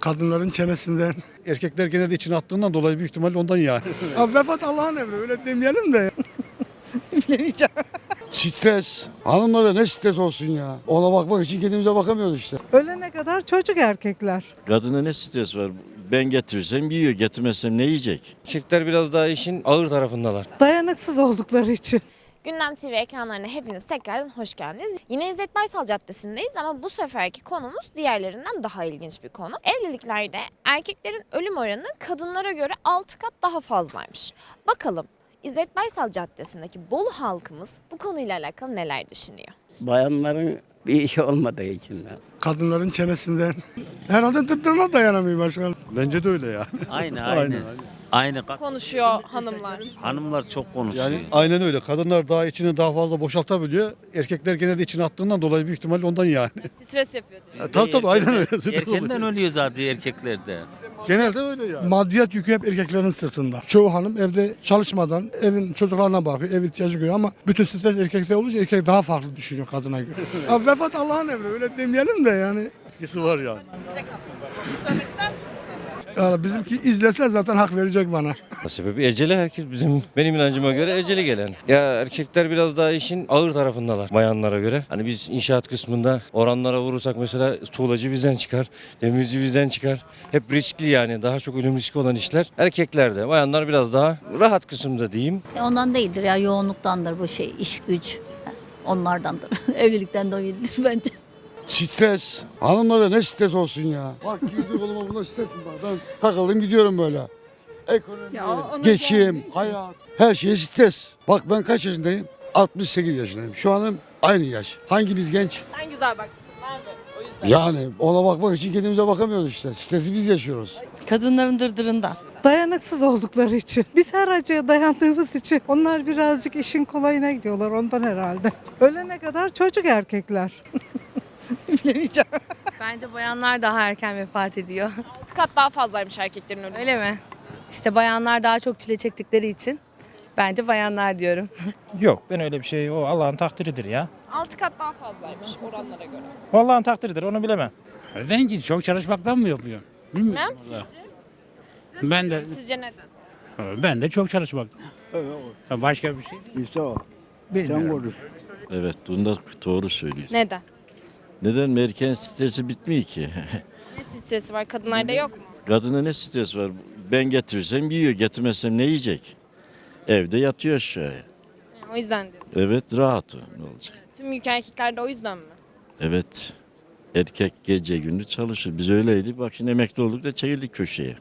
Kadınların çenesinden. Erkekler genelde içine attığından dolayı büyük ihtimalle ondan yani. Abi vefat Allah'ın emri öyle demeyelim de. Bilemeyeceğim. Stres. Hanımlara ne stres olsun ya. Ona bakmak için kendimize bakamıyoruz işte. Ölene kadar çocuk erkekler. Kadına ne stres var? Ben getirirsem yiyor, getirmezsem ne yiyecek? Erkekler biraz daha işin ağır tarafındalar. Dayanıksız oldukları için. Gündem TV ekranlarına hepiniz tekrardan hoş geldiniz. Yine İzzet Baysal Caddesi'ndeyiz ama bu seferki konumuz diğerlerinden daha ilginç bir konu. Evliliklerde erkeklerin ölüm oranı kadınlara göre 6 kat daha fazlaymış. Bakalım İzzet Baysal Caddesi'ndeki Bolu halkımız bu konuyla alakalı neler düşünüyor? Bayanların bir işi olmadığı için. Kadınların çenesinden. Herhalde tırtırına dayanamıyor başkan. Bence de öyle ya. Aynı Aynen, aynı. Aynı. Bak, Konuşuyor hanımlar. Hanımlar çok konuşuyor. Yani aynen öyle. Kadınlar daha içini daha fazla boşaltabiliyor. Erkekler genelde içine attığından dolayı büyük ihtimalle ondan yani. Stres yapıyor diyor. Ya, tabii tabii aynen öyle. Erkenden oluyor. ölüyor zaten erkeklerde. Genelde öyle yani. Maddiyat yükü hep erkeklerin sırtında. Çoğu hanım evde çalışmadan evin çocuklarına bakıyor, ev ihtiyacı görüyor ama bütün stres erkekte olunca erkek daha farklı düşünüyor kadına göre. Abi vefat Allah'ın emri öyle demeyelim de yani. Etkisi var yani. Söylemek ister misiniz? Yani bizimki izlese zaten hak verecek bana. Sebebi eceli herkes bizim benim inancıma göre eceli gelen. Ya erkekler biraz daha işin ağır tarafındalar bayanlara göre. Hani biz inşaat kısmında oranlara vurursak mesela tuğlacı bizden çıkar, demirci bizden çıkar. Hep riskli yani daha çok ölüm riski olan işler erkeklerde. Bayanlar biraz daha rahat kısımda diyeyim. Ondan değildir ya yoğunluktandır bu şey iş güç onlardandır. Evlilikten dolayıdır bence. Stres. Hanımlara ne stres olsun ya. Bak girdi koluma bunda stres mi var? Ben takıldım gidiyorum böyle. Ekonomi, geçim, hayat, her şey stres. Bak ben kaç yaşındayım? 68 yaşındayım. Şu anım aynı yaş. Hangimiz genç? En güzel bak. Ben de. O yüzden. Yani ona bakmak için kendimize bakamıyoruz işte. Stresi biz yaşıyoruz. Kadınların dırdırından. Dayanıksız oldukları için. Biz her acıya dayandığımız için onlar birazcık işin kolayına gidiyorlar ondan herhalde. Ölene kadar çocuk erkekler. Bilemeyeceğim. Bence bayanlar daha erken vefat ediyor. 6 kat daha fazlaymış erkeklerin ölümü. Öyle mi? İşte bayanlar daha çok çile çektikleri için bence bayanlar diyorum. Yok ben öyle bir şey o Allah'ın takdiridir ya. 6 kat daha fazlaymış oranlara göre. Allah'ın takdiridir onu bilemem. Rengi çok çalışmaktan mı yapıyor? Bilmiyorum. Bilmem sizce? Ben de Sizce neden? ben de çok çalışmaktan. Başka bir şey değil. İşte o. Bilmiyorum. Evet, bunda doğru söylüyor. Neden? Neden erken stresi bitmiyor ki? Ne stresi var? Kadınlarda yok mu? Kadına ne stres var? Ben getirirsem yiyor, getirmezsem ne yiyecek? Evde yatıyor aşağıya. O yüzden diyorum. Evet, rahat o. Ne olacak? Tüm yük erkeklerde o yüzden mi? Evet. Erkek gece gündüz çalışır. Biz öyleydik. Bak şimdi emekli olduk da çekildik köşeye.